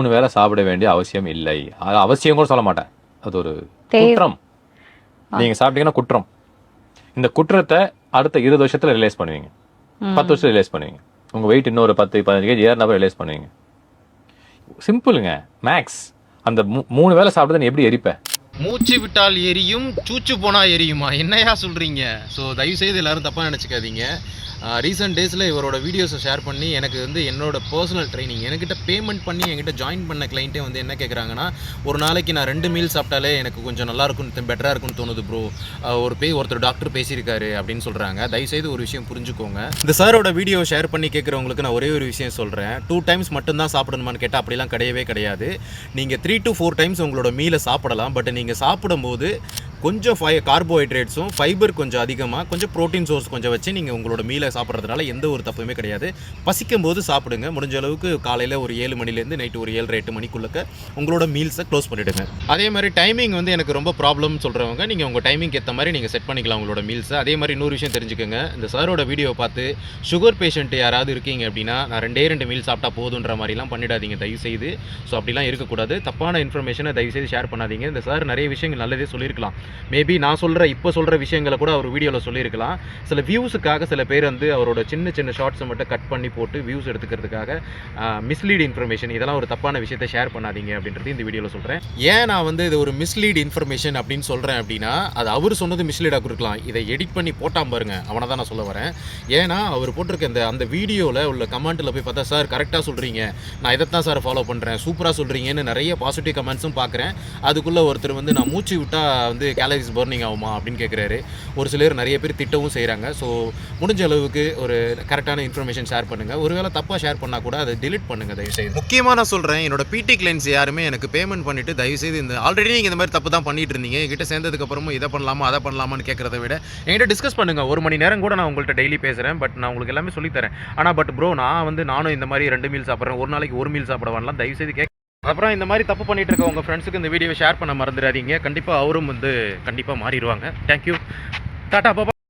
மூணு வேளை சாப்பிட வேண்டிய அவசியம் இல்லை. அது அவசியம் கூட சொல்ல மாட்டேன். அது ஒரு. குற்றம். நீங்க சாப்பிட்டீங்கன்னா குற்றம். இந்த குற்றத்தை அடுத்த இருபது வருஷத்துல ரிலைஸ் பண்ணுவீங்க. பத்து வருஷத்துல ரிலைஸ் பண்ணுவீங்க. உங்க வெயிட் இன்னொரு பத்து பதினஞ்சு கேஜி ஏறினப்ப ரிலைஸ் பண்ணுவீங்க. சிம்பிளுங்க மேக்ஸ் அந்த மூணு வேளை சாப்பிட்டதை நீ எப்படி எரிப்ப? மூச்சு விட்டால் எரியும் சூச்சு போனால் எரியுமா? என்னையா சொல்கிறீங்க ஸோ தயவு செய்து எல்லாரும் நினச்சிக்காதீங்க. ரீசெண்ட் டேஸில் இவரோட வீடியோஸை ஷேர் பண்ணி எனக்கு வந்து என்னோட பர்சனல் ட்ரைனிங் என்கிட்ட பேமெண்ட் பண்ணி என்கிட்ட ஜாயின் பண்ண கிளைண்ட்டே வந்து என்ன கேட்குறாங்கன்னா ஒரு நாளைக்கு நான் ரெண்டு மீல் சாப்பிட்டாலே எனக்கு கொஞ்சம் நல்லா இருக்கும் பெட்டராக இருக்கும்னு தோணுது ப்ரோ ஒரு பே ஒருத்தர் டாக்டர் பேசியிருக்காரு அப்படின்னு சொல்கிறாங்க தயவுசெய்து ஒரு விஷயம் புரிஞ்சுக்கோங்க. இந்த சாரோட வீடியோ ஷேர் பண்ணி கேட்குறவங்களுக்கு நான் ஒரே ஒரு விஷயம் சொல்கிறேன் டூ டைம்ஸ் மட்டும்தான் சாப்பிடணுமான்னு கேட்டால் அப்படிலாம் கிடையவே கிடையாது. நீங்கள் த்ரீ டு ஃபோர் டைம்ஸ் உங்களோட மீலை சாப்பிடலாம் பட் நீங்கள் சாப்பிடும்போது கொஞ்சம் ஃபை கார்போஹைட்ரேட்ஸும் ஃபைபர் கொஞ்சம் அதிகமாக கொஞ்சம் ப்ரோட்டீன் சோர்ஸ் கொஞ்சம் வச்சு நீங்கள் உங்களோட மீலை சாப்பிட்றதுனால எந்த ஒரு தப்புமே கிடையாது. பசிக்கும் போது சாப்பிடுங்க. முடிஞ்ச அளவுக்கு காலையில் ஒரு ஏழு மணிலேருந்து நைட்டு ஒரு ஏழு எட்டு மணிக்குள்ளக்க உங்களோட மீல்ஸை க்ளோஸ் பண்ணிவிடுங்க அதே மாதிரி டைமிங் வந்து எனக்கு ரொம்ப ப்ராப்ளம்னு சொல்கிறவங்க நீங்கள் உங்கள் டைமிங் ஏற்ற மாதிரி நீங்கள் செட் பண்ணிக்கலாம் உங்களோட மீல்ஸை அதே மாதிரி இன்னொரு விஷயம் தெரிஞ்சுக்கோங்க. இந்த சாரோட வீடியோ பார்த்து சுகர் பேஷண்ட் யாராவது இருக்கீங்க அப்படின்னா நான் ரெண்டே ரெண்டு மீல் சாப்பிட்டா போதுன்ற மாதிரிலாம் பண்ணிடாதீங்க. தயவு செய்து ஸோ அப்படிலாம் இருக்கக்கூடாது. தப்பான இன்ஃபர்மேஷனை தயவு செய்து ஷேர் பண்ணாதீங்க. இந்த சார் நிறைய விஷயங்கள் நல்லதே சொல்லியிருக்கலாம். மேபி நான் சொல்கிற இப்போ சொல்கிற விஷயங்களை கூட அவர் வீடியோவில் சொல்லியிருக்கலாம். சில வியூஸுக்காக சில பேர் வந்து அவரோட சின்ன சின்ன ஷார்ட்ஸை மட்டும் கட் பண்ணி போட்டு வியூஸ் எடுத்துக்கிறதுக்காக மிஸ்லீட் இன்ஃபர்மேஷன் இதெல்லாம் ஒரு தப்பான விஷயத்தை ஷேர் பண்ணாதீங்க அப்படின்றது இந்த வீடியோவில் சொல்கிறேன் ஏன் நான் வந்து இது ஒரு மிஸ்லீட் இன்ஃபர்மேஷன் அப்படின்னு சொல்கிறேன் அப்படின்னா அது அவர் சொன்னது மிஸ்லீடாக கொடுக்கலாம். இதை எடிட் பண்ணி போட்டான் பாருங்க. அவனை தான் நான் சொல்ல வரேன். ஏன்னா அவர் போட்டிருக்க இந்த அந்த வீடியோவில் உள்ள கமெண்ட்டில் போய் பார்த்தா சார் கரெக்டாக சொல்கிறீங்க நான் இதைத்தான் சார் ஃபாலோ பண்ணுறேன் சூப்பராக சொல்கிறீங்கன்னு நிறைய பாசிட்டிவ் கமெண்ட்ஸும் பார்க்குறேன். அதுக்குள்ளே ஒருத்தர் வந்து நான் மூச்சு விட்டால் வந்து கேலரிஸ் பர்னிங் ஆகுமா அப்படின்னு கேட்குறாரு ஒரு சிலர் நிறைய பேர் திட்டவும் செய்கிறாங்க ஸோ முடிஞ்ச அளவுக்கு ஒரு கரெக்டான இன்ஃபர்மேஷன் ஷேர் பண்ணுங்கள் ஒருவேளை தப்பாக ஷேர் பண்ணால் கூட அதை டிலீட் பண்ணுங்கள் தயவுசெய்து. முக்கியமாக நான் சொல்கிறேன் என்னோட பிடி கிளைண்ட்ஸ் யாருமே எனக்கு பேமெண்ட் பண்ணிவிட்டு தயவுசெய்து இந்த ஆல்ரெடி நீங்கள் இந்த மாதிரி தப்பு தான் பண்ணிட்டு இருந்தீங்க. என்கிட்ட சேர்ந்ததுக்கப்புறமும் இதை பண்ணலாமா அதை பண்ணலாமான்னு கேட்குறத விட என்கிட்ட டிஸ்கஸ் பண்ணுங்கள் ஒரு மணி நேரம் கூட நான் உங்கள்கிட்ட டெய்லி பேசுகிறேன் பட் நான் உங்களுக்கு எல்லாமே சொல்லித்தரேன். ஆனால் பட் ப்ரோ நான் வந்து நானும் இந்த மாதிரி ரெண்டு மீல் சாப்பிட்றேன். ஒரு நாளைக்கு ஒரு மீல் சாப்பிட வரலாம். தயவுசெய்து கேட்க அப்புறம் இந்த மாதிரி தப்பு பண்ணிட்டு இருக்க உங்கள் ஃப்ரெண்ட்ஸுக்கு இந்த வீடியோவை ஷேர் பண்ண மறந்துடாதீங்க. கண்டிப்பாக அவரும் வந்து கண்டிப்பாக மாறிடுவாங்க. தேங்க்யூ டாட்டா பாப்பா